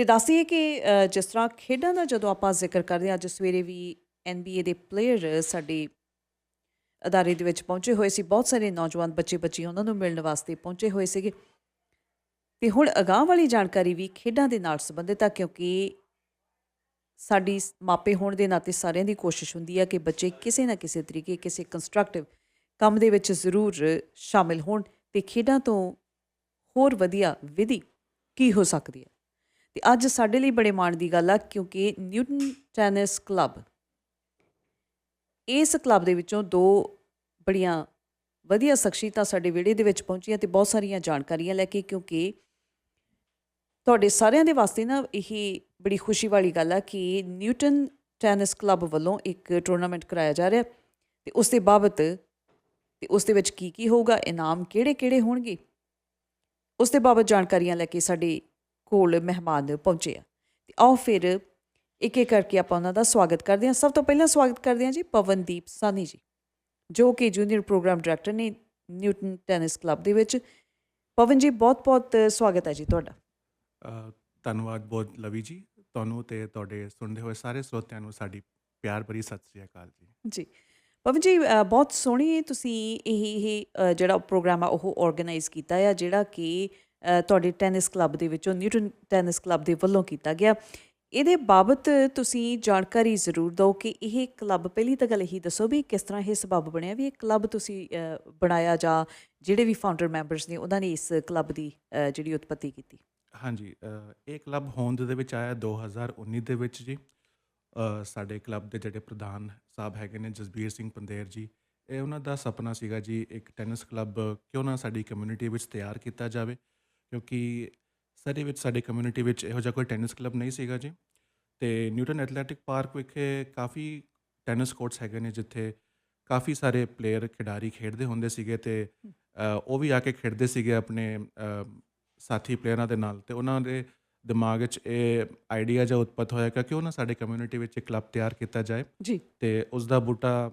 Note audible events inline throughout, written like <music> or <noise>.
ਤੇ ਦੱਸੀਏ ਕਿ ਜਿਸ ਤਰ੍ਹਾਂ ਖੇਡਾਂ ਦਾ ਜਦੋਂ ਆਪਾਂ ਜ਼ਿਕਰ ਕਰਦੇ ਹਾਂ, ਅੱਜ ਸਵੇਰੇ ਵੀ NBA ਦੇ ਪਲੇਅਰ ਸਾਡੇ ਅਦਾਰੇ ਦੇ ਵਿੱਚ ਪਹੁੰਚੇ ਹੋਏ ਸੀ। ਬਹੁਤ ਸਾਰੇ ਨੌਜਵਾਨ ਬੱਚੇ ਬੱਚੀ ਉਹਨਾਂ ਨੂੰ ਮਿਲਣ ਵਾਸਤੇ ਪਹੁੰਚੇ ਹੋਏ ਸੀਗੇ। ਤੇ ਹੁਣ ਅਗਾਹ ਵਾਲੀ ਜਾਣਕਾਰੀ ਵੀ ਖੇਡਾਂ ਦੇ ਨਾਲ ਸੰਬੰਧਿਤ ਆ, ਕਿਉਂਕਿ ਸਾਡੀ ਮਾਪੇ ਹੋਣ ਦੇ ਨਾਤੇ ਸਾਰਿਆਂ ਦੀ ਕੋਸ਼ਿਸ਼ ਹੁੰਦੀ ਆ ਕਿ ਬੱਚੇ ਕਿਸੇ ਨਾ ਕਿਸੇ ਤਰੀਕੇ, ਕਿਸੇ ਕੰਸਟਰਕਟਿਵ ਕੰਮ ਦੇ ਵਿੱਚ ਜ਼ਰੂਰ ਸ਼ਾਮਿਲ ਹੋਣ ਤੇ ਖੇਡਾਂ ਤੋਂ ਹੋਰ ਵਧੀਆ ਵਿਧੀ ਕੀ ਹੋ ਸਕਦੀ ਹੈ। ਤੇ ਅੱਜ ਸਾਡੇ ਲਈ ਬੜੇ ਮਾਣ ਦੀ ਗੱਲ ਆ, ਕਿਉਂਕਿ ਨਿਊਟਨ ਟੈਨਿਸ ਕਲੱਬ ਇਸ ਕਲੱਬ ਦੇ ਵਿੱਚੋਂ ਦੋ ਬੜੀਆਂ ਵਧੀਆ ਸ਼ਖਸੀਅਤਾਂ ਸਾਡੇ ਵਿਹੜੇ ਦੇ ਵਿੱਚ ਪਹੁੰਚੀਆਂ ਤੇ ਬਹੁਤ ਸਾਰੀਆਂ ਜਾਣਕਾਰੀਆਂ ਲੈ ਕੇ, ਕਿਉਂਕਿ ਤੁਹਾਡੇ ਸਾਰਿਆਂ ਦੇ ਵਾਸਤੇ ਨਾ ਇਹ ਬੜੀ ਖੁਸ਼ੀ ਵਾਲੀ ਗੱਲ ਆ ਕਿ ਨਿਊਟਨ ਟੈਨਿਸ ਕਲੱਬ ਵੱਲੋਂ ਇੱਕ ਟੂਰਨਾਮੈਂਟ ਕਰਾਇਆ ਜਾ ਰਿਹਾ ਤੇ ਉਸ ਦੇ ਬਾਬਤ ਤੇ ਉਸ ਦੇ ਵਿੱਚ ਕੀ ਕੀ ਹੋਊਗਾ, ਇਨਾਮ ਕਿਹੜੇ ਕਿਹੜੇ ਹੋਣਗੇ, ਉਸ ਦੇ ਬਾਬਤ ਜਾਣਕਾਰੀਆਂ ਲੈ ਕੇ ਸਾਡੇ ਕੋਲ ਮਹਿਮਾਨ ਪਹੁੰਚੇ ਆ। ਤੇ ਆਓ ਫਿਰ ਇੱਕ ਇੱਕ ਕਰਕੇ ਆਪਾਂ ਉਹਨਾਂ ਦਾ ਸਵਾਗਤ ਕਰਦੇ ਹਾਂ। ਸਭ ਤੋਂ ਪਹਿਲਾਂ ਸਵਾਗਤ ਕਰਦੇ ਹਾਂ ਜੀ ਪਵਨਦੀਪ ਸਾਨੀ ਜੀ ਜੋ ਕਿ ਜੂਨੀਅਰ ਪ੍ਰੋਗਰਾਮ ਡਾਇਰੈਕਟਰ ਨੇ ਨਿਊਟਨ ਟੈਨਿਸ ਕਲੱਬ ਦੇ ਵਿੱਚ। ਪਵਨ ਜੀ ਬਹੁਤ-ਬਹੁਤ ਸਵਾਗਤ ਹੈ ਜੀ ਤੁਹਾਡਾ। ਧੰਨਵਾਦ ਬਹੁਤ ਲਵੀ ਜੀ। ਤੁਹਾਨੂੰ ਤੇ ਤੁਹਾਡੇ ਸੁਣਦੇ ਹੋਏ ਸਾਰੇ ਸਰੋਤਿਆਂ ਨੂੰ ਸਾਡੀ ਪਿਆਰ ਭਰੀ ਸਤਿ ਸ੍ਰੀ ਅਕਾਲ ਜੀ। ਜੀ। ਪਵਨ ਜੀ ਬਹੁਤ ਸੋਹਣੀ ਤੁਸੀਂ ਇਹ ਇਹ ਜਿਹੜਾ ਪ੍ਰੋਗਰਾਮ ਆ ਉਹ ਆਰਗੇਨਾਈਜ਼ ਕੀਤਾ ਆ ਜਿਹੜਾ ਕਿ ਤੁਹਾਡੇ ਟੈਨਿਸ ਕਲੱਬ ਦੇ ਵਿੱਚੋਂ ਨਿਊਟਨ ਟੈਨਿਸ ਕਲੱਬ ਦੇ ਵੱਲੋਂ ਕੀਤਾ ਗਿਆ। ਇਹਦੇ ਬਾਬਤ ਤੁਸੀਂ ਜਾਣਕਾਰੀ ਜ਼ਰੂਰ ਦਿਓ ਕਿ ਇਹ ਕਲੱਬ, ਪਹਿਲੀ ਤਾਂ ਗੱਲ ਇਹੀ ਦੱਸੋ ਵੀ ਕਿਸ ਤਰ੍ਹਾਂ ਇਹ ਸਬਬ ਬਣਿਆ ਵੀ ਇਹ ਕਲੱਬ ਤੁਸੀਂ ਬਣਾਇਆ ਜਾਂ ਜਿਹੜੇ ਵੀ ਫਾਊਂਡਰ ਮੈਂਬਰਸ ਨੇ ਉਹਨਾਂ ਨੇ ਇਸ ਕਲੱਬ ਦੀ ਜਿਹੜੀ ਉਤਪਤੀ ਕੀਤੀ। ਹਾਂਜੀ ਇਹ ਕਲੱਬ ਹੋਂਦ ਦੇ ਵਿੱਚ ਆਇਆ 2019 ਦੇ ਵਿੱਚ ਜੀ। ਸਾਡੇ ਕਲੱਬ ਦੇ ਜਿਹੜੇ ਪ੍ਰਧਾਨ ਸਾਹਿਬ ਹੈਗੇ ਨੇ ਜਸਬੀਰ ਸਿੰਘ ਪੰਦੇਰ ਜੀ, ਇਹ ਉਹਨਾਂ ਦਾ ਸੁਪਨਾ ਸੀਗਾ ਜੀ ਇੱਕ ਟੈਨਿਸ ਕਲੱਬ ਕਿਉਂ ਨਾ ਸਾਡੀ ਕਮਿਊਨਿਟੀ ਵਿੱਚ ਤਿਆਰ ਕੀਤਾ ਜਾਵੇ। ਕਿਉਂਕਿ ਸਰੀ ਵਿੱਚ ਸਾਡੀ ਕਮਿਊਨਿਟੀ ਵਿੱਚ ਇਹੋ ਜਿਹਾ ਕੋਈ ਟੈਨਿਸ ਕਲੱਬ ਨਹੀਂ ਸੀਗਾ ਜੀ। ਤੇ ਨਿਊਟਨ ਐਥਲੈਟਿਕ ਪਾਰਕ ਵਿਖੇ ਕਾਫੀ ਟੈਨਿਸ ਕੋਰਟਸ ਹੈਗੇ ਨੇ ਜਿੱਥੇ ਕਾਫੀ ਸਾਰੇ ਪਲੇਅਰ ਖਿਡਾਰੀ ਖੇਡਦੇ ਹੁੰਦੇ ਸੀਗੇ ਤੇ ਉਹ ਵੀ ਆ ਕੇ ਖੇਡਦੇ ਸੀਗੇ ਆਪਣੇ ਸਾਥੀ ਪਲੇਅਰਾਂ ਦੇ ਨਾਲ। ਤੇ ਉਹਨਾਂ ਦੇ ਦਿਮਾਗ ਵਿੱਚ ਇਹ ਆਈਡੀਆ ਜਿਹਾ ਉਤਪਤ ਹੋਇਆ ਕਿ ਕਿਉਂ ਨਾ ਸਾਡੇ ਕਮਿਊਨਿਟੀ ਵਿੱਚ ਇੱਕ ਕਲੱਬ ਤਿਆਰ ਕੀਤਾ ਜਾਏ। ਜੀ। ਤੇ ਉਸ ਦਾ ਬੂਟਾ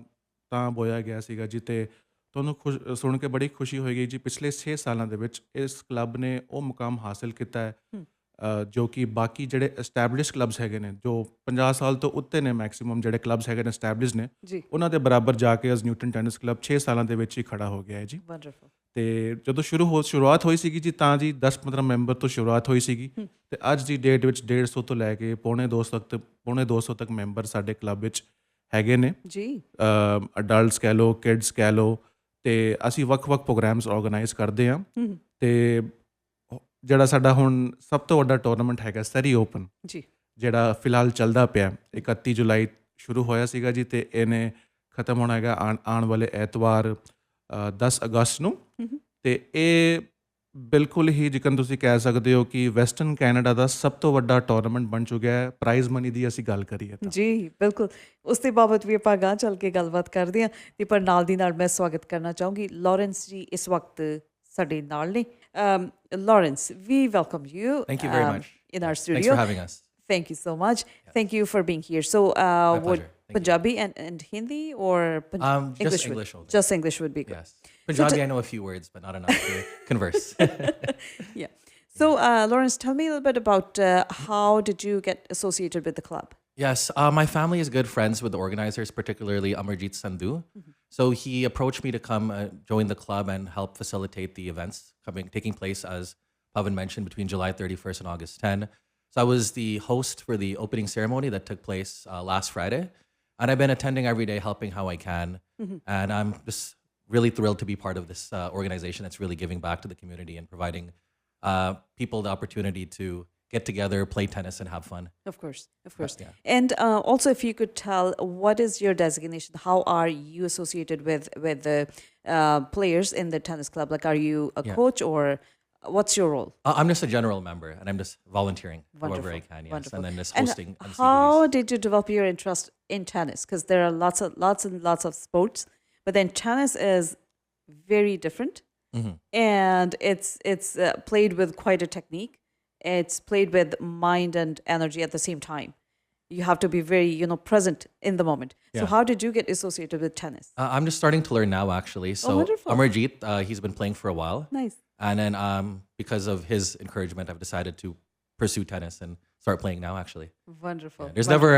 ਤਾਂ ਬੋਇਆ ਗਿਆ ਸੀਗਾ ਜੀ ਤੇ ਤੁਹਾਨੂੰ ਖੁਸ਼ ਸੁਣ ਕੇ ਬੜੀ ਖੁਸ਼ੀ ਹੋਏਗੀ ਜੀ। ਪਿਛਲੇ 6 ਸਾਲਾਂ ਦੇ ਵਿੱਚ ਇਸ ਕਲੱਬ ਨੇ ਉਹ ਮੁਕਾਮ ਹਾਸਲ ਕੀਤਾ ਹੈ। ਅ, ਜੋ ਕਿ ਬਾਕੀ ਜਿਹੜੇ ਐਸਟੈਬਲਿਸ਼ ਕਲੱਬਸ ਹੈਗੇ ਨੇ ਜੋ 50 ਸਾਲ ਤੋਂ ਉੱਤੇ ਨੇ ਮੈਕਸਿਮਮ ਜਿਹੜੇ ਕਲੱਬਸ ਹੈਗੇ ਨੇ ਐਸਟੈਬਲਿਸ਼ ਨੇ ਜੀ। ਉਹਨਾਂ ਦੇ ਬਰਾਬਰ ਜਾ ਕੇ ਅਸ ਨਿਊਟਨ ਟੈਨਿਸ ਕਲੱਬ 6 ਸਾਲਾਂ ਦੇ ਵਿੱਚ ਹੀ ਖੜਾ ਹੋ ਗਿਆ ਹੈ ਜੀ। ਵੰਡਰਫੁਲ ਤੇ ਜਦੋਂ ਸ਼ੁਰੂ ਹੋ ਸ਼ੁਰੂਆਤ ਹੋਈ ਸੀਗੀ ਜੀ ਤਾਂ ਜੀ 10-15 ਮੈਂਬਰ ਤੋਂ ਸ਼ੁਰੂਆਤ ਹੋਈ ਸੀਗੀ। ਤੇ ਅੱਜ ਦੀ ਡੇਟ ਵਿੱਚ 150 ਤੋਂ ਲੈ ਕੇ ਪੌਣੇ 200 ਤੱਕ ਪੌਣੇ 200 ਤੱਕ ਮੈਂਬਰ ਸਾਡੇ ਕਲੱਬ ਵਿੱਚ ਹੈਗੇ ਨੇ। ਜੀ। ਅਡਲਟਸ ਕਹਿ ਲਓ ਕਿਡਸ ਕਹਿ ਲਓ ਤੇ ਅਸੀਂ ਵੱਖ-ਵੱਖ ਪ੍ਰੋਗਰਾਮਸ ਆਰਗੇਨਾਈਜ਼ ਕਰਦੇ ਹੂੰ ਤੇ ਜਿਹੜਾ ਸਾਡਾ ਹੁਣ ਸਭ ਤੋਂ ਵੱਡਾ ਟੂਰਨਾਮੈਂਟ ਹੈਗਾ ਸਰੀ ਓਪਨ ਜੀ। ਜਿਹੜਾ ਫਿਲਹਾਲ ਚੱਲਦਾ ਪਿਆ 31 ਜੁਲਾਈ ਸ਼ੁਰੂ ਹੋਇਆ ਸੀਗਾ ਜੀ ਤੇ ਇਹਨੇ ਖਤਮ ਹੋਣਾ ਹੈਗਾ ਆਉਣ- ਵਾਲੇ ਐਤਵਾਰ ਅ, 10 ਅਗਸਤ ਨੂੰ। ਤੇ ਇਹ ਬਿਲਕੁਲ ਹੀ ਜਿਕਨ ਤੁਸੀਂ ਕਹਿ ਸਕਦੇ ਹੋ ਕਿ ਵੈਸਟਰਨ ਕੈਨੇਡਾ ਦਾ ਸਭ ਤੋਂ ਵੱਡਾ ਟੂਰਨਾਮੈਂਟ ਬਣ ਚੁੱਕਿਆ ਹੈ ਪ੍ਰਾਈਜ਼ ਮਨੀ ਦੀ ਅਸੀਂ ਗੱਲ ਕਰੀਏ ਤਾਂ। ਜੀ ਬਿਲਕੁਲ। ਉਸ ਦੇ ਬਾਬਤ ਵੀ ਆਪਾਂ ਗਾਂ ਚੱਲ ਕੇ ਗੱਲਬਾਤ ਕਰਦੇ ਹਾਂ ਤੇ ਪਰ ਨਾਲ ਦੀ ਨਾਲ ਮੈਂ ਸਵਾਗਤ ਕਰਨਾ ਚਾਹੂੰਗੀ। ਲਾਰੈਂਸ ਜੀ ਇਸ ਵਕਤ ਸਾਡੇ ਨਾਲ ਨੇ। Lawrence we welcome you Thank you very much. in our Thanks studio. for having us. thank you so much. Thank you for being here. So uh, would pleasure. Thank you. punjabi and, and hindi or Um, just english, English would, just english would be good Yes. Punjabi, I know a few words, but not enough to <laughs> converse. <laughs> yeah so uh, lawrence tell me a little bit about uh, how did you get associated with the club yes, uh, my family is good friends with the organizers, particularly Amarjit Sandhu. So he approached me to come uh, join the club and help facilitate the events coming taking place, as Pavan mentioned, between July 31st and August 10. So I was the host for the opening ceremony that took place uh, last Friday. And I've been attending every day, helping how I can. And I'm just really thrilled to be part of this uh, organization that's really giving back to the community and providing uh, people the opportunity to get together, play tennis, and have fun. Of course, of course. yeah. And uh, also, if you could tell, what is your designation? How are you associated with with the uh, players in the tennis club? Like, are you a Yeah. coach or what's your role? Uh, I'm just a general member, and I'm just volunteering however I Wonderful, can. Yes, wonderful. and then just And hosting. MCVs. how did you develop your interest in tennis? Because there are lots of lots and lots of sports, but then tennis is very different, Mhm. and it's it's uh, played with quite a technique. It's played with mind and energy at the same time. You have to be very, you know, present in the moment. So, how did you get associated with tennis? Uh, I'm just starting to learn now, actually. So wonderful. Amarjeet, uh, he's been playing for a while, Nice. and then um, because of his encouragement, I've decided to pursue tennis, and start playing now. Actually, wonderful there's never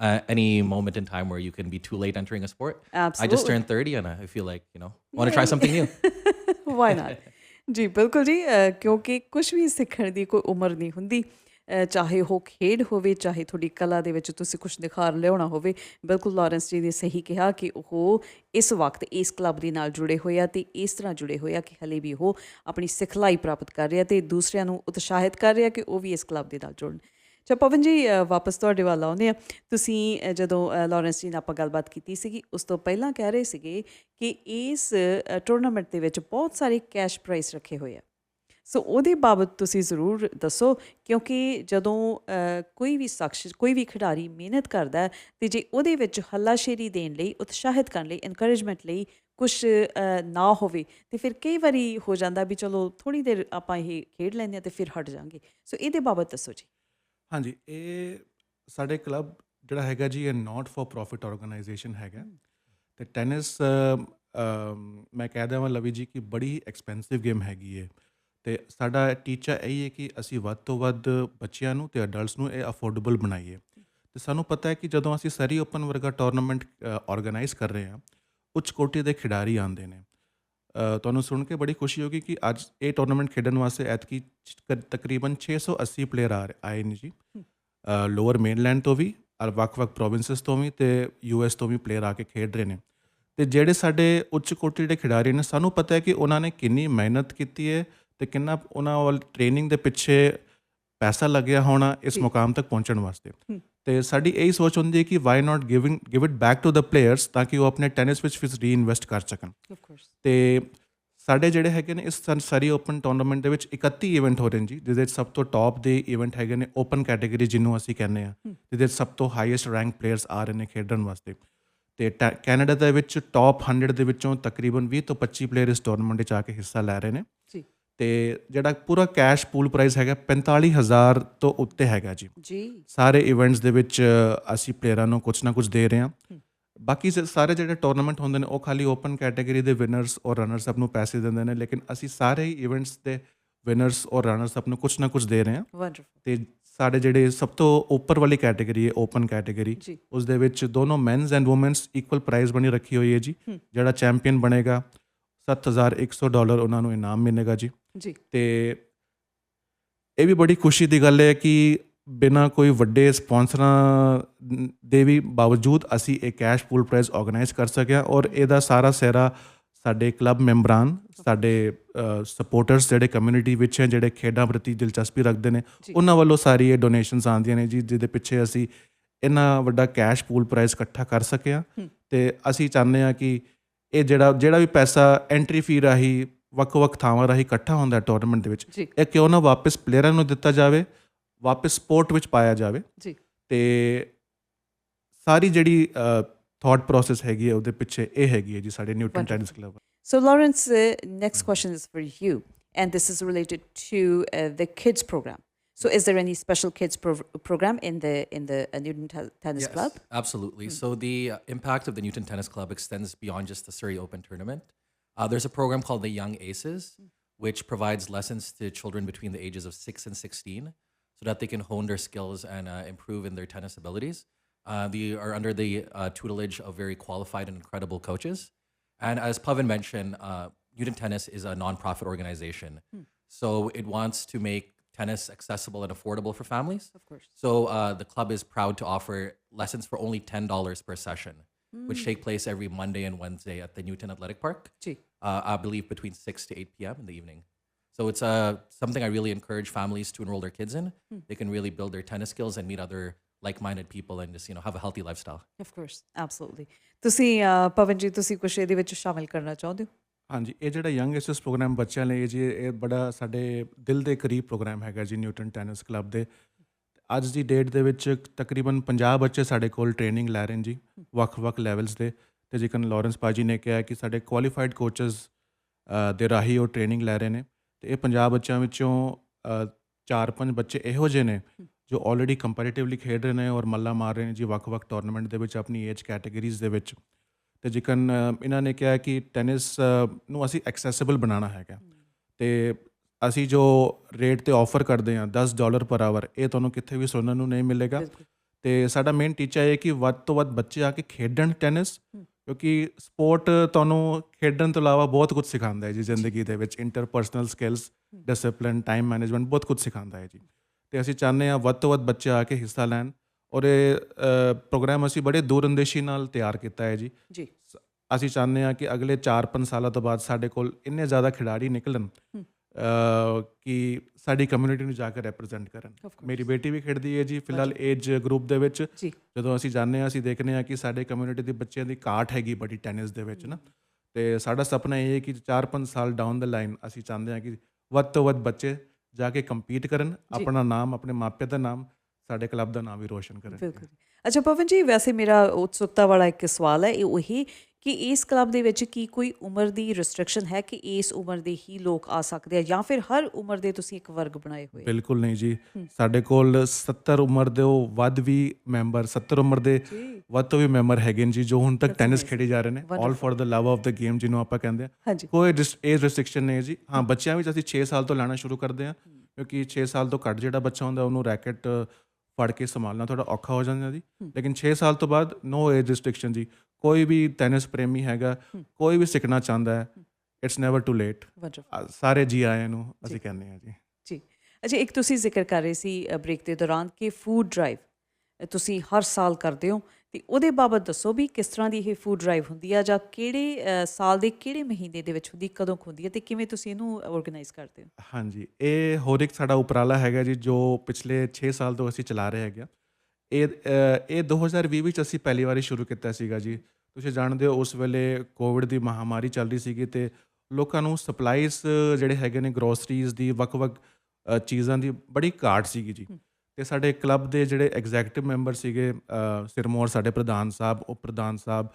uh, any moment in time where you can be too late entering a sport. I just Absolutely. turned 30 and I feel like you know want to try something new. <laughs> Why not <laughs> ਜੀ ਬਿਲਕੁਲ ਜੀ ਅ, ਕਿਉਂਕਿ ਕੁਝ ਵੀ ਸਿੱਖਣ ਦੀ ਕੋਈ ਉਮਰ ਨਹੀਂ ਹੁੰਦੀ ਅ, ਚਾਹੇ ਉਹ ਖੇਡ ਹੋਵੇ ਚਾਹੇ ਤੁਹਾਡੀ ਕਲਾ ਦੇ ਵਿੱਚ ਤੁਸੀਂ ਕੁਝ ਨਿਖਾਰ ਲਿਆਉਣਾ ਹੋਵੇ ਬਿਲਕੁਲ ਲਾਰੈਂਸ ਜੀ ਨੇ ਸਹੀ ਕਿਹਾ ਕਿ ਉਹ ਇਸ ਵਕਤ ਇਸ ਕਲੱਬ ਦੇ ਨਾਲ ਜੁੜੇ ਹੋਏ ਆ ਤੇ ਇਸ ਤਰ੍ਹਾਂ ਜੁੜੇ ਹੋਏ ਆ ਕਿ ਹਲੇ ਵੀ ਉਹ ਆਪਣੀ ਸਿਖਲਾਈ ਪ੍ਰਾਪਤ ਕਰ ਰਿਹਾ ਤੇ ਦੂਸਰਿਆਂ ਨੂੰ ਉਤਸ਼ਾਹਿਤ ਕਰ ਰਿਹਾ ਕਿ ਉਹ ਵੀ ਇਸ ਕਲੱਬ ਦੇ ਨਾਲ ਜੁੜਨ। ਅੱਛਾ ਪਵਨ ਜੀ ਵਾਪਸ ਤੁਹਾਡੇ ਵੱਲ ਆਉਂਦੇ ਆ। ਤੁਸੀਂ ਜਦੋਂ ਅ, ਲਾਰੈਂਸ ਜੀ ਨਾਲ ਆਪਾਂ ਗੱਲਬਾਤ ਕੀਤੀ ਸੀਗੀ ਉਸ ਤੋਂ ਪਹਿਲਾਂ ਕਹਿ ਰਹੇ ਸੀਗੇ ਕਿ ਇਸ ਟੂਰਨਾਮੈਂਟ ਦੇ ਵਿੱਚ ਬਹੁਤ ਸਾਰੇ ਕੈਸ਼ ਪ੍ਰਾਈਜ਼ ਰੱਖੇ ਹੋਏ ਆ। ਸੋ ਉਹਦੇ ਬਾਬਤ ਤੁਸੀਂ ਜ਼ਰੂਰ ਦੱਸੋ, ਕਿਉਂਕਿ ਜਦੋਂ ਕੋਈ ਵੀ ਸ਼ਖਸ, ਕੋਈ ਵੀ ਖਿਡਾਰੀ ਮਿਹਨਤ ਕਰਦਾ ਹੈ ਤੇ ਜੇ ਉਹਦੇ ਵਿੱਚ ਹੱਲਾਸ਼ੇਰੀ ਦੇਣ ਲਈ, ਉਤਸ਼ਾਹਿਤ ਕਰਨ ਲਈ ਐਨਕਰੇਜਮੈਂਟ ਲਈ ਕੁਝ ਨਾ ਹੋਵੇ, ਤੇ ਫਿਰ ਕਈ ਵਾਰੀ ਹੋ ਜਾਂਦਾ ਵੀ ਚਲੋ ਥੋੜੀ ਦੇਰ ਆਪਾਂ ਇਹ ਖੇਡ ਲੈਂਦੇ ਆ ਤੇ ਫਿਰ ਹਟ ਜਾਾਂਗੇ। ਸੋ ਇਹਦੇ ਬਾਬਤ ਦੱਸੋ ਜੀ। ਹਾਂਜੀ, ਇਹ ਸਾਡੇ ਕਲੱਬ ਜਿਹੜਾ ਹੈਗਾ ਜੀ, ਇਹ ਨਾਟ ਫॉर ਪ੍ਰੋਫਿਟ ਆਰਗੇਨਾਈਜੇਸ਼ਨ ਹੈਗਾ। ਤੇ ਟੈਨਿਸ ਮੈਂ ਕਹਿ ਦਵਾਂ ਲਵੀ ਜੀ ਕਿ ਬੜੀ ਐਕਸਪੈਂਸਿਵ ਗੇਮ ਹੈਗੀ ਹੈ ਤੇ ਸਾਡਾ ਟੀਚਾ ਇਹ ਹੈ ਕਿ ਅਸੀਂ ਵੱਧ ਤੋਂ ਵੱਧ ਬੱਚਿਆਂ ਨੂੰ ਤੇ ਅਡਲਟਸ ਨੂੰ ਇਹ ਅਫੋਰਡੇਬਲ ਬਣਾਈਏ। ਤੇ ਸਾਨੂੰ ਪਤਾ ਹੈ ਕਿ ਜਦੋਂ ਅਸੀਂ ਸਰੀ ਓਪਨ ਵਰਗਾ ਟੂਰਨਾਮੈਂਟ ਆਰਗੇਨਾਈਜ਼ ਕਰ ਰਹੇ ਹਾਂ ਉੱਚ ਕੋਟੀ ਦੇ ਖਿਡਾਰੀ ਆਉਂਦੇ ਨੇ। ਤੁਹਾਨੂੰ ਸੁਣ ਕੇ ਬੜੀ ਖੁਸ਼ੀ ਹੋਗੀ ਕਿ ਅੱਜ ਇਹ ਟੂਰਨਾਮੈਂਟ ਖੇਡਣ ਵਾਸਤੇ ਐਤਕੀ ਤਕਰੀਬਨ 680 ਪਲੇਅਰ ਆ ਰਹੇ- ਆਏ ਨੇ ਜੀ। ਲੋਅਰ ਮੇਨਲੈਂਡ ਤੋਂ ਵੀ ਔਰ ਵੱਖ-ਵੱਖ ਪ੍ਰੋਵਿੰਸਸ ਤੋਂ ਵੀ ਤੇ ਯੂਐਸ ਤੋਂ ਵੀ ਪਲੇਅਰ ਆ ਕੇ ਖੇਡ ਰਹੇ ਨੇ। ਤੇ ਜਿਹੜੇ ਸਾਡੇ ਉੱਚ ਕੋਟੀ ਦੇ ਖਿਡਾਰੀ ਨੇ ਸਾਨੂੰ ਪਤਾ ਹੈ ਕਿ ਉਹਨਾਂ ਨੇ ਕਿੰਨੀ ਮਿਹਨਤ ਕੀਤੀ ਹੈ ਤੇ ਕਿੰਨਾ ਉਹਨਾਂ ਵੱਲ ਟ੍ਰੇਨਿੰਗ ਦੇ ਪਿੱਛੇ ਪੈਸਾ ਲੱਗਿਆ ਹੋਣਾ ਇਸ ਮੁਕਾਮ ਤੱਕ ਪਹੁੰਚਣ ਵਾਸਤੇ। ਤੇ ਸਾਡੀ ਇਹੀ ਸੋਚ ਹੁੰਦੀ ਹੈ ਕਿ why not giving give it back to the players ਤਾਂ ਕਿ ਉਹ ਆਪਣੇ ਟੈਨਿਸ ਵਿੱਚ ਫਿਰ ਰੀਇਨਵੈਸਟ ਕਰ ਸਕਣ। ਤੇ ਸਾਡੇ ਜਿਹੜੇ ਹੈਗੇ ਨੇ ਇਸ ਸਾਰੀ ਓਪਨ ਟੂਰਨਾਮੈਂਟ ਦੇ ਵਿੱਚ 31 ਇਵੈਂਟ ਹੋ ਰਹੇ ਨੇ ਜੀ ਜਿਹਦੇ ਸਭ ਤੋਂ ਟੌਪ ਦੇ ਇਵੈਂਟ ਹੈਗੇ ਨੇ ਓਪਨ ਕੈਟਾਗਰੀ ਜਿਹਨੂੰ ਅਸੀਂ ਕਹਿੰਦੇ ਆ ਜਿਹਦੇ ਸਭ ਤੋਂ ਹਾਈਐਸਟ ਰੈਂਕ ਪਲੇਅਰਸ ਆ ਰਹੇ ਨੇ ਖੇਡਣ ਵਾਸਤੇ। ਤੇ ਕੈਨੇਡਾ ਦੇ ਵਿੱਚ ਟੌਪ 100 ਦੇ ਵਿੱਚੋਂ ਤਕਰੀਬਨ 20 ਤੋਂ 25 ਪਲੇਅਰ ਇਸ ਟੂਰਨਾਮੈਂਟ ਵਿੱਚ ਆ ਕੇ ਹਿੱਸਾ ਲੈ ਰਹੇ ਨੇ। ਜੀ। ਤੇ ਜਿਹੜਾ ਪੂਰਾ ਕੈਸ਼ ਪੂਲ ਪ੍ਰਾਈਸ ਹੈਗਾ 45000 ਤੋਂ ਉੱਤੇ ਹੈਗਾ ਜੀ। ਜੀ। ਸਾਰੇ ਇਵੈਂਟਸ ਦੇ ਵਿੱਚ ਅਸੀਂ ਪਲੇਅਰਾਂ ਨੂੰ ਕੁਝ ਨਾ ਕੁਝ ਦੇ ਰਹੇ ਹਾਂ। ਬਾਕੀ ਸਾਰੇ ਜਿਹੜੇ ਟੂਰਨਾਮੈਂਟ ਹੁੰਦੇ ਨੇ ਉਹ ਖਾਲੀ ਓਪਨ ਕੈਟਾਗਰੀ ਦੇ ਵਿਨਰਸ ਔਰ ਰਨਰਸ ਅਪ ਨੂੰ ਪੈਸੇ ਦਿੰਦੇ ਨੇ ਲੇਕਿਨ ਅਸੀਂ ਸਾਰੇ ਇਵੈਂਟਸ ਦੇ ਵਿਨਰਸ ਔਰ ਰਨਰਸ ਅਪ ਨੂੰ ਕੁਝ ਨਾ ਕੁਝ ਦੇ ਰਹੇ ਹਾਂ। ਵੰਡਰਫੁਲ ਤੇ ਸਾਡੇ ਜਿਹੜੇ ਸਭ ਤੋਂ ਉੱਪਰ ਵਾਲੀ ਕੈਟਾਗਰੀ ਹੈ ਓਪਨ ਕੈਟਾਗਰੀ ਉਸ ਦੇ ਵਿੱਚ ਦੋਨੋਂ men's and women's equal prize ਬਣੀ ਰੱਖੀ ਹੋਈ ਹੈ ਜੀ ਜਿਹੜਾ ਚੈਂਪੀਅਨ ਬਣੇਗਾ। 7100 ਡਾਲਰ ਉਹਨਾਂ ਨੂੰ ਇਨਾਮ ਮਿਲੇਗਾ ਜੀ। ਜੀ। ਤੇ ਇਹ ਵੀ ਬੜੀ ਖੁਸ਼ੀ ਦੀ ਗੱਲ ਹੈ ਕਿ ਬਿਨਾ ਕੋਈ ਵੱਡੇ ਸਪਾਂਸਰਾਂ ਦੇ ਵੀ ਬਾਵਜੂਦ ਅਸੀਂ ਇਹ ਕੈਸ਼ ਪੂਲ ਪ੍ਰਾਈਜ਼ ਆਰਗੇਨਾਈਜ਼ ਕਰ ਸਕਿਆ ਔਰ ਇਹਦਾ ਸਾਰਾ ਸਿਹਰਾ ਸਾਡੇ ਕਲੱਬ ਮੈਂਬਰਾਂ ਸਾਡੇ ਸਪੋਰਟਰਸ ਜਿਹੜੇ ਕਮਿਊਨਿਟੀ ਵਿੱਚ ਹੈ ਜਿਹੜੇ ਖੇਡਾਂ ਪ੍ਰਤੀ ਦਿਲਚਸਪੀ ਰੱਖਦੇ ਨੇ ਉਹਨਾਂ ਵੱਲੋਂ ਸਾਰੀ ਇਹ ਡੋਨੇਸ਼ਨਸ ਆਉਂਦੀਆਂ ਨੇ ਜੀ ਜਿਹਦੇ ਪਿੱਛੇ ਅਸੀਂ ਇੰਨਾ ਵੱਡਾ ਕੈਸ਼ ਪੂਲ ਪ੍ਰਾਈਜ਼ ਇਕੱਠਾ ਕਰ ਸਕਿਆ। ਤੇ ਅਸੀਂ ਚਾਹੁੰਦੇ ਹਾਂ ਕਿ ਇਹ ਜਿਹੜਾ ਜਿਹੜਾ ਵੀ ਪੈਸਾ ਐਂਟਰੀ ਫੀ ਰਾਹੀਂ ਵੱਖ-ਵੱਖ ਥਾਵਾਂ ਰਾਹੀਂ ਇਕੱਠਾ ਹੁੰਦਾ ਟੂਰਨਾਮੈਂਟ ਦੇ ਵਿੱਚ ਇਹ ਕਿਉਂ ਨਾ ਵਾਪਸ ਪਲੇਅਰਾਂ ਨੂੰ ਦਿੱਤਾ ਜਾਵੇ ਵਾਪਸ ਸਪੋਰਟ ਵਿੱਚ ਪਾਇਆ ਜਾਵੇ। ਜੀ। ਤੇ ਸਾਰੀ ਜਿਹੜੀ ਥਾਟ ਪ੍ਰੋਸੈਸ ਹੈਗੀ ਹੈ ਉਹਦੇ ਪਿੱਛੇ ਇਹ ਹੈਗੀ ਹੈ ਜੀ ਸਾਡੇ Newton tennis club uh, next question is for you, and this is related to uh, the kids program. So, is there any special kids pro- program in the in the uh, Newton Te- Tennis Yes, Club? Absolutely. So the uh, impact of the Newton Tennis Club extends beyond just the Surrey Open tournament. Uh, there's a program called the Young Aces, which provides lessons to children between the ages of six and 16 so that they can hone their skills and uh, improve in their tennis abilities. Uh, they are under the uh, tutelage of very qualified and incredible coaches. And as Pavan mentioned, uh, Newton Tennis is a nonprofit organization. So it wants to make tennis accessible and affordable for families. Of course. So uh, the club is proud to offer lessons for only ten dollars per session, which take place every Monday and Wednesday at the Newton Athletic Park. Gee. Uh, I believe between six to eight p.m. in the evening. So it's uh, something I really encourage families to enroll their kids in. They can really build their tennis skills and meet other like-minded people and just you know have a healthy lifestyle. Of course, absolutely. ਤੁਸੀਂ uh, ਪਵਨ ਜੀ ਤੁਸੀਂ ਕੁਝ ਇਹਦੇ ਵਿੱਚ ਸ਼ਾਮਿਲ ਕਰਨਾ ਚਾਹੁੰਦੇ ਹੋ ਹਾਂਜੀ, ਇਹ ਜਿਹੜਾ ਯੰਗ ਐਸਐਸ ਪ੍ਰੋਗਰਾਮ ਬੱਚਿਆਂ ਲਈ ਜੀ, ਇਹ ਬੜਾ ਸਾਡੇ ਦਿਲ ਦੇ ਕਰੀਬ ਪ੍ਰੋਗਰਾਮ ਹੈਗਾ ਜੀ ਨਿਊਟਨ ਟੈਨਿਸ ਕਲੱਬ ਦੇ। ਅੱਜ ਦੀ ਡੇਟ ਦੇ ਵਿੱਚ ਤਕਰੀਬਨ 50 ਬੱਚੇ ਸਾਡੇ ਕੋਲ ਟ੍ਰੇਨਿੰਗ ਲੈ ਰਹੇ ਨੇ ਜੀ, ਵੱਖ-ਵੱਖ ਲੈਵਲਸ ਦੇ। ਤੇ ਜਿਕਨ ਲਾਰੈਂਸ ਪਾਜੀ ਨੇ ਕਿਹਾ ਕਿ ਸਾਡੇ ਕੁਆਲੀਫਾਈਡ ਕੋਚਸ ਦੇ ਰਾਹੀਂ ਉਹ ਟ੍ਰੇਨਿੰਗ ਲੈ ਰਹੇ ਨੇ, ਤੇ ਇਹ 50 ਬੱਚਿਆਂ ਵਿੱਚੋਂ 4-5 ਬੱਚੇ ਇਹੋ ਜਿਹੇ ਨੇ ਜੋ ਆਲਰੇਡੀ ਕੰਪੈਰੀਟਿਵਲੀ ਖੇਡ ਰਹੇ ਨੇ ਔਰ ਮੱਲਾ ਮਾਰ ਰਹੇ ਨੇ ਜੀ, ਵੱਖ-ਵੱਖ ਟੂਰਨਾਮੈਂਟ ਦੇ ਵਿੱਚ, ਆਪਣੀ ਏਜ ਕੈਟਾਗਰੀਜ਼ ਦੇ ਵਿੱਚ। ਤੇ ਜਿਕਨ ਇਹਨਾਂ ਨੇ ਕਿਹਾ ਕਿ ਟੈਨਿਸ ਨੂੰ ਅਸੀਂ ਐਕਸੈਸਿਬਲ ਬਣਾਉਣਾ ਹੈਗਾ। ਤੇ ਅਸੀਂ ਜੋ ਰੇਟ ਤੇ ਆਫਰ ਕਰਦੇ ਹਾਂ 10 ਡਾਲਰ ਪਰ ਆਵਰ ਇਹ ਤੁਹਾਨੂੰ ਕਿੱਥੇ ਵੀ ਸੁਣਨ ਨੂੰ ਨਹੀਂ ਮਿਲੇਗਾ। ਤੇ ਸਾਡਾ ਮੇਨ ਟੀਚਾ ਇਹ ਕਿ ਵੱਧ ਤੋਂ ਵੱਧ ਬੱਚੇ ਆ ਕੇ ਖੇਡਣ ਟੈਨਿਸ ਕਿਉਂਕਿ ਸਪੋਰਟ ਤੁਹਾਨੂੰ ਖੇਡਣ ਤੋਂ ਇਲਾਵਾ ਬਹੁਤ ਕੁਝ ਸਿਖਾਉਂਦਾ ਹੈ ਜੀ ਜ਼ਿੰਦਗੀ ਦੇ ਵਿੱਚ। Interpersonal skills discipline time management ਬਹੁਤ ਕੁਝ ਸਿਖਾਉਂਦਾ ਹੈ ਜੀ। ਤੇ ਅਸੀਂ ਚਾਹੁੰਦੇ ਹਾਂ ਵੱਧ ਤੋਂ ਵੱਧ ਬੱਚੇ ਆ ਕੇ ਹਿੱਸਾ ਲੈਣ। ਔਰ ਇਹ ਪ੍ਰੋਗਰਾਮ ਅਸੀਂ ਬੜੇ ਦੂਰਅੰਦੇਸ਼ੀ ਨਾਲ ਤਿਆਰ ਕੀਤਾ ਹੈ ਜੀ। ਜੀ। ਅਸੀਂ ਚਾਹੁੰਦੇ ਹਾਂ ਕਿ ਅਗਲੇ 4-5 ਸਾਲਾਂ ਤੋਂ ਬਾਅਦ ਸਾਡੇ ਕੋਲ ਇੰਨੇ ਜ਼ਿਆਦਾ ਖਿਡਾਰੀ ਨਿਕਲਣ ਕਿ ਸਾਡੀ ਕਮਿਊਨਿਟੀ ਨੂੰ ਜਾ ਕੇ ਰਿਪਰੈਜ਼ੈਂਟ ਕਰਨ. ਮੇਰੀ ਬੇਟੀ ਵੀ ਖੇਡਦੀ ਹੈ ਜੀ ਫਿਲਹਾਲ ਏਜ ਗਰੁੱਪ ਦੇ ਵਿੱਚ। ਜਦੋਂ ਅਸੀਂ ਜਾਂਦੇ ਹਾਂ ਅਸੀਂ ਦੇਖਦੇ ਹਾਂ ਕਿ ਸਾਡੇ ਕਮਿਊਨਿਟੀ ਦੇ ਬੱਚਿਆਂ ਦੀ ਘਾਟ ਹੈਗੀ ਬੜੀ ਟੈਨਿਸ ਦੇ ਵਿੱਚ ਨਾ। ਤੇ ਸਾਡਾ ਸੁਪਨਾ ਇਹ ਹੈ ਕਿ 4-5 ਸਾਲ ਡਾਊਨ ਦ ਲਾਈਨ ਅਸੀਂ ਚਾਹੁੰਦੇ ਹਾਂ ਕਿ ਵੱਧ ਤੋਂ ਵੱਧ ਬੱਚੇ ਜਾ ਕੇ ਕੰਪੀਟ ਕਰਨ ਆਪਣਾ ਨਾਮ ਆਪਣੇ ਮਾਪੇ ਦਾ ਨਾਮ ਸਾਡੇ ਕਲੱਬ ਦਾ ਨਾਮ ਵੀ ਰੋਸ਼ਨ ਕਰਨ ਬਿਲਕੁਲ ਅੱਛਾ ਪਵਨ ਜੀ ਵੈਸੇ ਮੇਰਾ ਉਤਸੁਕਤਾ ਵਾਲਾ ਇੱਕ ਸਵਾਲ ਹੈ ਇਹ ਉਹੀ ਕਿ ਇਸ ਕਲੱਬ ਦੇ ਵਿੱਚ ਕੀ ਕੋਈ ਉਮਰ ਦੀ ਰੈਸਟ੍ਰਿਕਸ਼ਨ ਹੈ ਕਿ ਇਸ ਉਮਰ ਦੇ ਹੀ ਲੋਕ ਆ ਸਕਦੇ ਆ ਜਾਂ ਫਿਰ ਹਰ ਉਮਰ ਦੇ ਤੁਸੀਂ ਇੱਕ ਵਰਗ ਬਣਾਏ ਹੋਏ ਆ? ਬਿਲਕੁਲ ਨਹੀਂ ਜੀ। ਸਾਡੇ ਕੋਲ 70 ਉਮਰ ਦੇ ਉਹ ਵੱਧ ਵੀ ਮੈਂਬਰ 70 ਉਮਰ ਦੇ ਵੱਧ ਤੋਂ ਵੀ ਮੈਂਬਰ ਹੈਗੇ ਨੇ ਜੀ ਜੋ ਹੁਣ ਤੱਕ ਟੈਨਿਸ ਖੇਡੀ ਜਾ ਰਹੇ ਨੇ। All for the love of the game ਜਿਹਨੂੰ ਆਪਾਂ ਕਹਿੰਦੇ ਆ। ਕੋਈ ਏਜ ਰੈਸਟ੍ਰਿਕਸ਼ਨ ਨਹੀਂ ਜੀ। ਹਾਂ ਬੱਚਿਆਂ ਵਿੱਚ ਅਸੀਂ 6 ਸਾਲ ਤੋਂ ਲਾਣਾ ਸ਼ੁਰੂ ਕਰਦੇ ਹਾਂ ਕਿਉਂਕਿ 6 ਸਾਲ ਤੋਂ ਘੱਟ ਜਿਹੜਾ ਬੱਚਾ ਹੁੰਦਾ ਉਹਨੂੰ ਰੈਕਟ ਫੜ ਕੇ ਸੰਭਾਲਣਾ ਥੋੜਾ ਔਖਾ ਹੋ ਜਾਂਦਾ ਜੀ। ਲੇਕਿਨ 6 ਸਾਲ ਤੋਂ ਬਾਅਦ ਨੋ ਏਜ ਰੈਸਟ੍ਰਿਕਸ਼ਨ ਜੀ। ਕੋਈ ਵੀ ਟੈਨਿਸ ਪ੍ਰੇਮੀ ਹੈਗਾ ਕੋਈ ਵੀ ਸਿੱਖਣਾ ਚਾਹੁੰਦਾ ਹੈ ਇਟਸ ਨੈਵਰ ਟੂ ਲੇਟ ਸਾਰੇ ਜੀ ਆਇਆਂ ਨੂੰ ਅਸੀਂ ਕਹਿੰਦੇ ਹਾਂ ਜੀ। ਜੀ। ਅੱਛਾ ਇੱਕ ਤੁਸੀਂ ਜ਼ਿਕਰ ਕਰ ਰਹੇ ਸੀ ਬ੍ਰੇਕ ਦੇ ਦੌਰਾਨ ਕਿ ਫੂਡ ਡਰਾਈਵ ਤੁਸੀਂ ਹਰ ਸਾਲ ਕਰਦੇ ਹੋ। ਤੇ ਉਹਦੇ ਬਾਬਤ ਦੱਸੋ ਵੀ ਕਿਸ ਤਰ੍ਹਾਂ ਦੀ ਇਹ ਫੂਡ ਡਰਾਈਵ ਹੁੰਦੀ ਆ ਜਾਂ ਕਿਹੜੇ ਸਾਲ ਦੇ ਕਿਹੜੇ ਮਹੀਨੇ ਦੇ ਵਿੱਚ ਹੁੰਦੀ ਕਦੋਂ ਹੁੰਦੀ ਹੈ ਤੇ ਕਿਵੇਂ ਤੁਸੀਂ ਇਹਨੂੰ ਆਰਗੇਨਾਈਜ਼ ਕਰਦੇ ਹੋ? ਹਾਂਜੀ ਇਹ ਹੋਰ ਇੱਕ ਸਾਡਾ ਉਪਰਾਲਾ ਹੈਗਾ ਜੀ ਜੋ ਪਿਛਲੇ 6 ਸਾਲ ਤੋਂ ਅਸੀਂ ਚਲਾ ਰਹੇ ਹੈਗੇ। ਇਹ ਇਹ 2020 ਵਿੱਚ ਅਸੀਂ ਪਹਿਲੀ ਵਾਰੀ ਸ਼ੁਰੂ ਕੀਤਾ ਸੀਗਾ ਜੀ। ਤੁਸੀਂ ਜਾਣਦੇ ਹੋ ਉਸ ਵੇਲੇ ਕੋਵਿਡ ਦੀ ਮਹਾਮਾਰੀ ਚੱਲ ਰਹੀ ਸੀਗੀ ਤੇ ਲੋਕਾਂ ਨੂੰ ਸਪਲਾਈਜ਼ ਜਿਹੜੇ ਹੈਗੇ ਨੇ ਗਰੋਸਰੀਜ਼ ਦੀ ਵੱਖ-ਵੱਖ ਚੀਜ਼ਾਂ ਦੀ ਬੜੀ ਘਾਟ ਸੀਗੀ ਜੀ। ਤੇ ਸਾਡੇ ਕਲੱਬ ਦੇ ਜਿਹੜੇ ਐਗਜ਼ੈਕਟਿਵ ਮੈਂਬਰ ਸੀਗੇ ਸਿਰਮੌਰ ਸਾਡੇ ਪ੍ਰਧਾਨ ਸਾਹਿਬ ਉਪ ਪ੍ਰਧਾਨ ਸਾਹਿਬ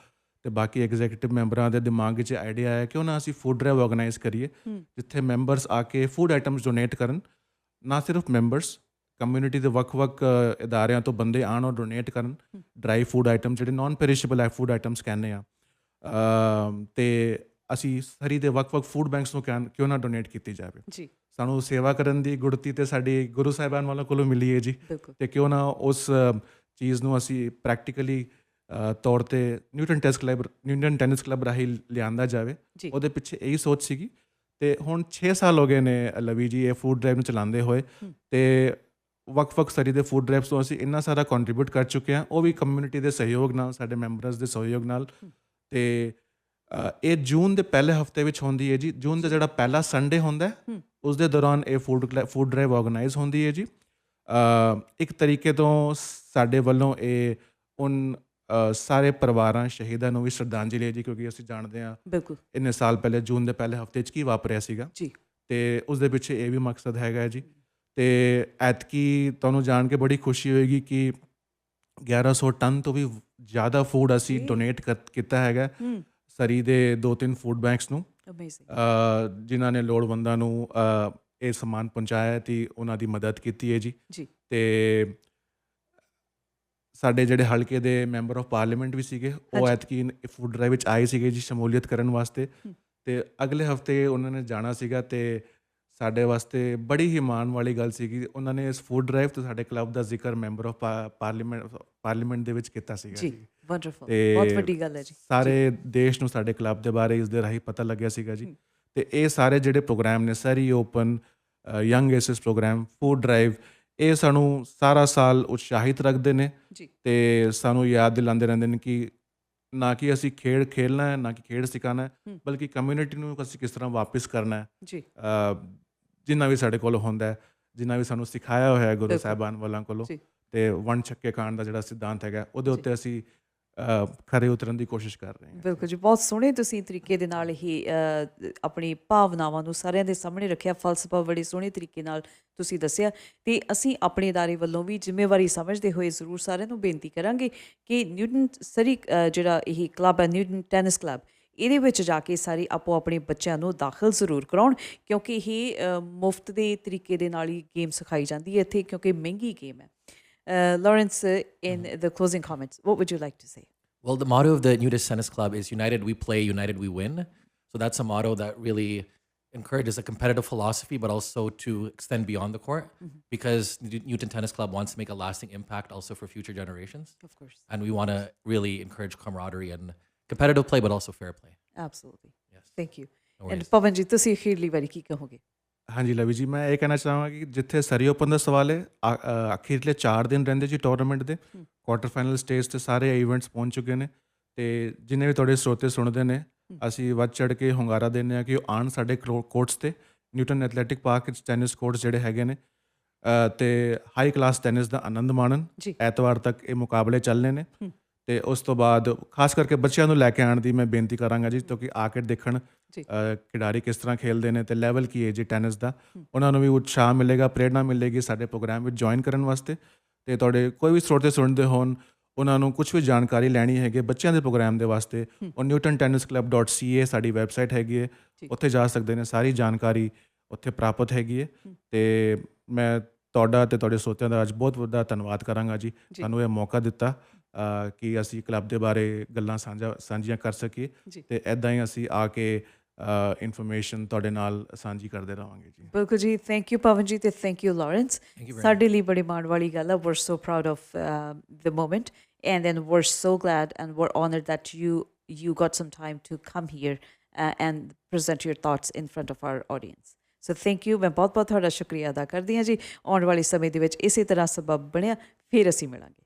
ਤੇ ਬਾਕੀ ਐਗਜ਼ੈਕਟਿਵ ਮੈਂਬਰਾਂ ਦੇ ਦਿਮਾਗ 'ਚ ਆਈਡੀਆ ਆਇਆ ਕਿ ਉਹਨਾਂ ਅਸੀਂ ਫੂਡ ਡਰਾਈਵ ਆਰਗੇਨਾਈਜ਼ ਕਰੀਏ ਜਿੱਥੇ ਮੈਂਬਰਸ ਆ ਕੇ ਫੂਡ ਆਈਟਮਸ ਡੋਨੇਟ ਕਰਨ। ਨਾ ਸਿਰਫ ਮੈਂਬਰਸ ਕਮਿਊਨਿਟੀ ਦੇ ਵੱਖ-ਵੱਖ ਅ, ਅਦਾਰਿਆਂ ਤੋਂ ਬੰਦੇ ਆਣ ਔਰ ਡੋਨੇਟ ਕਰਨ। ਡਰਾਈ ਫੂਡ ਆਈਟਮ ਜਿਹੜੇ ਨਾਨ ਪੈਰਿਸ਼ੇਬਲ ਹੈ ਫੂਡ ਆਈਟਮਸ ਕਹਿੰਦੇ ਆ। ਤੇ ਅਸੀਂ ਸਰੀ ਦੇ ਵੱਖ-ਵੱਖ ਫੂਡ ਬੈਂਕਸ ਨੂੰ ਕਿਉਂ ਨਾ ਡੋਨੇਟ ਕੀਤੀ ਜਾਵੇ। ਜੀ। ਸਾਨੂੰ ਸੇਵਾ ਕਰਨ ਦੀ ਗੁੜਤੀ ਤੇ ਸਾਡੀ ਗੁਰੂ ਸਾਹਿਬਾਨ ਵਾਲਾ ਕੋਲੋਂ ਮਿਲੀ ਹੈ ਜੀ। ਤੇ ਕਿਉਂ ਨਾ ਉਸ ਚੀਜ਼ ਨੂੰ ਅਸੀਂ ਪ੍ਰੈਕਟੀਕਲੀ ਤੌਰ ਤੇ Newton tennis club Newton tennis club ਰਾਹੀਂ ਲਿਆਂਦਾ ਜਾਵੇ। ਉਹਦੇ ਪਿੱਛੇ ਇਹੀ ਸੋਚ ਸੀਗੀ। ਤੇ ਹੁਣ 6 ਸਾਲ ਹੋ ਗਏ ਨੇ ਲਵੀ ਜੀ ਇਹ ਫੂਡ ਡਰਾਈਵ ਨੂੰ ਚਲਾਉਂਦੇ ਹੋਏ। ਤੇ ਵੱਖ-ਵੱਖ ਸਰੀ ਦੇ ਫੂਡ ਡਰਾਈਵਸ ਤੋਂ ਅਸੀਂ ਇੰਨਾ ਸਾਰਾ ਕੰਟਰੀਬਿਊਟ ਕਰ ਚੁੱਕੇ ਹਾਂ। ਉਹ ਵੀ ਕਮਿਊਨਿਟੀ ਦੇ ਸਹਿਯੋਗ ਨਾਲ ਸਾਡੇ ਮੈਂਬਰਸ ਦੇ ਸਹਿਯੋਗ ਨਾਲ। ਤੇ ਇਹ ਜੂਨ ਦੇ ਪਹਿਲੇ ਹਫ਼ਤੇ ਵਿੱਚ ਹੁੰਦੀ ਹੈ ਜੀ। ਜੂਨ ਦਾ ਜਿਹੜਾ ਪਹਿਲਾ ਸੰਡੇ ਹੁੰਦਾ ਹੈ। ਉਸ ਦੇ ਦੌਰਾਨ ਇਹ ਫੂਡ ਫੂਡ ਡਰਾਈਵ ਆਰਗੇਨਾਈਜ਼ ਹੁੰਦੀ ਹੈ ਜੀ। ਅ, ਇੱਕ ਤਰੀਕੇ ਤੋਂ ਸਾਡੇ ਵੱਲੋਂ ਇਹ ਉਨ ਸਾਰੇ ਪਰਿਵਾਰਾਂ ਸ਼ਹੀਦਾਂ ਨੂੰ ਵੀ ਸ਼ਰਧਾਂਜਲੀ ਹੈ ਜੀ ਕਿਉਂਕਿ ਅਸੀਂ ਜਾਣਦੇ ਹਾਂ ਬਿਲਕੁਲ। ਇੰਨੇ ਸਾਲ ਪਹਿਲੇ ਜੂਨ ਦੇ ਪਹਿਲੇ ਹਫ਼ਤੇ 'ਚ ਕੀ ਵਾਪਰਿਆ ਸੀਗਾ। ਜੀ। ਤੇ ਉਸ ਦੇ ਪਿੱਛੇ ਇਹ ਵੀ ਮਕਸਦ ਹੈਗਾ ਜੀ। ਤੇ ਐਤਕੀ ਤੁਹਾਨੂੰ ਜਾਣ ਕੇ ਬੜੀ ਖੁਸ਼ੀ ਹੋਏਗੀ ਕਿ 1100 ਟਨ ਤੋਂ ਵੀ ਜ਼ਿਆਦਾ ਫੂਡ ਅਸੀਂ ਡੋਨੇਟ ਕੀਤਾ ਹੈਗਾ। ਸਰੀ ਦੇ ਦੋ ਤਿੰਨ ਫੂਡ ਬੈਂਕਸ ਨੂੰ। ਅਮੇਜ਼ਿੰਗ ਜਿਨ੍ਹਾਂ ਨੇ ਲੋੜਵੰਦਾਂ ਨੂੰ ਇਹ ਸਮਾਨ ਪਹੁੰਚਾਇਆ ਤੇ ਉਹਨਾਂ ਦੀ ਮਦਦ ਕੀਤੀ ਹੈ ਜੀ। ਜੀ। ਤੇ ਸਾਡੇ ਜਿਹੜੇ ਹਲਕੇ ਦੇ ਮੈਂਬਰ ਆਫ ਪਾਰਲੀਮੈਂਟ ਵੀ ਸੀਗੇ ਉਹ ਐਤਕੀ ਫੂਡ ਡਰਾਈਵ ਵਿੱਚ ਆਏ ਸੀਗੇ ਜੀ ਸ਼ਮੂਲੀਅਤ ਕਰਨ ਵਾਸਤੇ। ਤੇ ਅਗਲੇ ਹਫ਼ਤੇ ਉਹਨਾਂ ਨੇ ਜਾਣਾ ਸੀਗਾ ਤੇ ਸਾਡੇ ਵਾਸਤੇ ਬੜੀ ਹੀ ਮਾਣ ਵਾਲੀ ਗੱਲ ਸੀਗੀ। ਉਹਨਾਂ ਨੇ ਇਸ ਫੂਡ ਡਰਾਈਵ ਤੇ ਸਾਡੇ ਕਲੱਬ ਦਾ ਜ਼ਿਕਰ ਮੈਂਬਰ ਆਫ ਪਾਰਲੀਮੈਂਟ ਪਾਰਲੀਮੈਂਟ ਦੇ ਵਿੱਚ ਕੀਤਾ ਸੀਗਾ ਜੀ। ਵੰਡਰਫੁਲ ਬਹੁਤ ਵੱਡੀ ਗੱਲ ਹੈ ਜੀ। ਸਾਰੇ ਦੇਸ਼ ਨੂੰ ਸਾਡੇ ਕਲੱਬ ਦੇ ਬਾਰੇ ਇਸ ਦੇ ਰਾਹੀਂ ਪਤਾ ਲੱਗਿਆ ਸੀਗਾ ਜੀ। ਤੇ ਇਹ ਸਾਰੇ ਜਿਹੜੇ ਪ੍ਰੋਗਰਾਮ ਨੇ ਸਾਰੀ open young aces program food drive ਇਹ ਸਾਨੂੰ ਸਾਰਾ ਸਾਲ ਉਤਸ਼ਾਹਿਤ ਰੱਖਦੇ ਨੇ। ਜੀ। ਤੇ ਸਾਨੂੰ ਯਾਦ ਦਿਲਾਉਂਦੇ ਰਹਿੰਦੇ ਨੇ ਕਿ ਨਾ ਕਿ ਅਸੀਂ ਖੇਡ ਖੇਲਣਾ ਹੈ ਨਾ ਕਿ ਖੇਡ ਸਿਖਾਉਣਾ ਹੈ। ਬਲਕਿ ਕਮਿਊਨਿਟੀ ਨੂੰ ਅਸੀਂ ਕਿਸ ਤਰ੍ਹਾਂ ਵਾਪਿਸ ਕਰਨਾ ਹੈ। ਜੀ। ਜਿੰਨਾ ਵੀ ਸਾਡੇ ਕੋਲ ਹੁੰਦਾ ਹੈ ਜਿੰਨਾ ਵੀ ਸਾਨੂੰ ਸਿਖਾਇਆ ਹੋਇਆ ਹੈ ਗੁਰੂ। ਸਾਹਿਬਾਨ ਵਾਲਾਂ ਕੋਲੋਂ ਤੇ ਵਣ ਛੱਕੇ ਖਾਣ ਦਾ ਜਿਹੜਾ ਸਿਧਾਂਤ ਹੈਗਾ ਉਹਦੇ ਉੱਤੇ ਅਸੀਂ ਖਰੇ ਉਤਰਨ ਦੀ ਕੋਸ਼ਿਸ਼ ਕਰ ਰਹੇ ਹਾਂ ਬਿਲਕੁਲ ਜੀ ਬਹੁਤ ਸੋਹਣੇ ਤੁਸੀਂ ਤਰੀਕੇ ਦੇ ਨਾਲ ਹੀ ਅ, ਆਪਣੀ ਭਾਵਨਾਵਾਂ ਨੂੰ ਸਾਰਿਆਂ ਦੇ ਸਾਹਮਣੇ ਰੱਖਿਆ ਫਲਸਫਾ ਬੜੇ ਸੋਹਣੇ ਤਰੀਕੇ ਨਾਲ ਤੁਸੀਂ ਦੱਸਿਆ ਤੇ ਅਸੀਂ ਆਪਣੇ ادارے ਵੱਲੋਂ ਵੀ ਜ਼ਿੰਮੇਵਾਰੀ ਸਮਝਦੇ ਹੋਏ ਜ਼ਰੂਰ ਸਾਰਿਆਂ ਨੂੰ ਬੇਨਤੀ ਕਰਾਂਗੇ ਕਿ ਨਿਊਟਨ ਸਰੀ ਅ, ਜਿਹੜਾ ਇਹ ਕਲੱਬ ਹੈ ਨਿਊਟਨ ਟੈਨਿਸ ਕਲੱਬ ਇਹਦੇ ਵਿੱਚ ਜਾ ਕੇ ਸਾਰੇ ਆਪੋ ਆਪਣੇ ਬੱਚਿਆਂ ਨੂੰ ਦਾਖਲ ਜ਼ਰੂਰ ਕਰਾਉਣ ਕਿਉਂਕਿ ਇਹ ਅ, ਮੁਫਤ ਦੇ ਤਰੀਕੇ ਦੇ ਨਾਲ ਹੀ ਗੇਮ ਸਿਖਾਈ ਜਾਂਦੀ ਹੈ ਇੱਥੇ ਕਿਉਂਕਿ ਮਹਿੰਗੀ ਗੇਮ ਹੈ Lawrence in the closing comments what would you like to say Well, the motto of the Nudist Tennis Club is United We Play, United We Win. So that's a motto that really encourage is a competitive philosophy, but also to extend beyond the court because New- Newton Tennis Club wants to make a lasting impact also for future generations. Of course. And we want to really encourage camaraderie and competitive play, but also fair play. Absolutely. Yes. Thank you. No and worries. Pawan ji ਤੁਸੀਂ ਅਖੀਰਲੀ ਵਾਰੀ ਕੀ ਕਹੋਗੇ ਹਾਂਜੀ ਲਵੀ ਜੀ ਮੈਂ ਇਹ ਕਹਿਣਾ ਚਾਹਾਂਗਾ ਕਿ ਜਿੱਥੇ ਸਰੀ ਓਪਨ ਦਾ ਸਵਾਲ ਹੈ ਅਖੀਰਲੇ 4 ਦਿਨ ਰਹਿੰਦੇ ਜੀ ਟੂਰਨਾਮੈਂਟ ਦੇ ਕੁਆਟਰ ਫਾਈਨਲ ਸਟੇਜ ਤੇ ਸਾਰੇ ਇਵੈਂਟਸ ਪਹੁੰਚ ਚੁੱਕੇ ਨੇ ਤੇ ਜਿੰਨੇ ਵੀ ਤੁਹਾਡੇ ਸਰੋਤੇ ਸੁਣਦੇ ਨੇ ਅਸੀਂ ਵੱਧ ਚੜ ਕੇ ਹੁੰਗਾਰਾ ਦਿੰਦੇ ਆ ਕਿ ਉਹ ਆਣ ਸਾਡੇ ਕੋਰਟਸ ਤੇ ਨਿਊਟਨ ਐਥਲੈਟਿਕ ਪਾਰਕ ਵਿੱਚ ਟੈਨਿਸ ਕੋਰਟਸ ਜਿਹੜੇ ਹੈਗੇ ਨੇ ਤੇ ਹਾਈ ਕਲਾਸ ਟੈਨਿਸ ਦਾ ਆਨੰਦ ਮਾਣਨ। ਐਤਵਾਰ ਤੱਕ ਇਹ ਮੁਕਾਬਲੇ ਚੱਲਨੇ ਨੇ। ਤੇ ਉਸ ਤੋਂ ਬਾਅਦ ਖਾਸ ਕਰਕੇ ਬੱਚਿਆਂ ਨੂੰ ਲੈ ਕੇ ਆਉਣ ਦੀ ਮੈਂ ਬੇਨਤੀ ਕਰਾਂਗਾ ਜੀ ਕਿਉਂਕਿ ਆ ਕੇ ਦੇਖਣ ਖਿਡਾਰੀ ਕਿਸ ਤਰ੍ਹਾਂ ਖੇਲਦੇ ਨੇ ਤੇ ਲੈਵਲ ਕੀ ਹੈ ਜੀ ਟੈਨਿਸ ਦਾ। ਉਹਨਾਂ ਨੂੰ ਵੀ ਉਤਸ਼ਾਹ ਮਿਲੇਗਾ ਪ੍ਰੇਰਣਾ ਮਿਲੇਗੀ ਸਾਡੇ ਪ੍ਰੋਗਰਾਮ ਵਿੱਚ ਜੁਆਇਨ ਕਰਨ ਵਾਸਤੇ। ਤੇ ਤੁਹਾਡੇ ਕੋਈ ਵੀ ਸਰੋਤੇ ਸੁਣਦੇ ਹੋਣ ਉਹਨਾਂ ਨੂੰ ਕੁਝ ਵੀ ਜਾਣਕਾਰੀ ਲੈਣੀ ਹੈਗੀ ਬੱਚਿਆਂ ਦੇ ਪ੍ਰੋਗਰਾਮ ਦੇ ਵਾਸਤੇ ਉਹ newtontennisclub.ca ਸਾਡੀ ਵੈਬਸਾਈਟ ਹੈਗੀ ਹੈ। ਉੱਥੇ ਜਾ ਸਕਦੇ ਨੇ ਸਾਰੀ ਜਾਣਕਾਰੀ ਉੱਥੇ ਪ੍ਰਾਪਤ ਹੈਗੀ ਹੈ। ਤੇ ਮੈਂ ਤੁਹਾਡਾ ਤੇ ਤੁਹਾਡੇ ਸਰੋਤਿਆਂ ਦਾ ਅੱਜ ਬਹੁਤ ਵੱਡਾ ਧੰਨਵਾਦ ਕਰਾਂਗਾ ਜੀ। ਸਾਨੂੰ ਇਹ ਮੌਕਾ ਦਿੱਤਾ। ਕਿ ਅਸੀਂ ਕਲੱਬ ਦੇ ਬਾਰੇ ਗੱਲਾਂ ਸਾਂਝਾ ਸਾਂਝੀਆਂ ਕਰ ਸਕੀਏ। ਤੇ ਐਦਾਂ ਹੀ ਅਸੀਂ ਆ ਕੇ ਇਨਫੋਰਮੇਸ਼ਨ ਤੁਹਾਡੇ ਨਾਲ ਸਾਂਝੀ ਕਰਦੇ ਰਹਾਂਗੇ ਜੀ ਬਿਲਕੁਲ ਜੀ ਥੈਂਕ ਯੂ ਪਵਨ ਜੀ ਤੇ ਥੈਂਕ ਯੂ ਲਾਰੈਂਸ ਸਾਡੇ ਲਈ ਬੜੀ ਮਾਣ ਵਾਲੀ ਗੱਲ ਹੈ we're so proud of uh, the moment and then we're so glad and we're honored that you you got some time to come here uh, and present your thoughts in front of our audience so thank you ਮੈਂ ਬਹੁਤ ਬਹੁਤ ਤੁਹਾਡਾ ਸ਼ੁਕਰੀਆ ਅਦਾ ਕਰਦੀ ਹਾਂ ਜੀ ਆਉਣ ਵਾਲੇ ਸਮੇਂ ਦੇ ਵਿੱਚ ਇਸੇ ਤਰ੍ਹਾਂ ਸਬਬ ਬਣਿਆ ਫਿਰ ਅਸੀਂ ਮਿਲਾਂਗੇ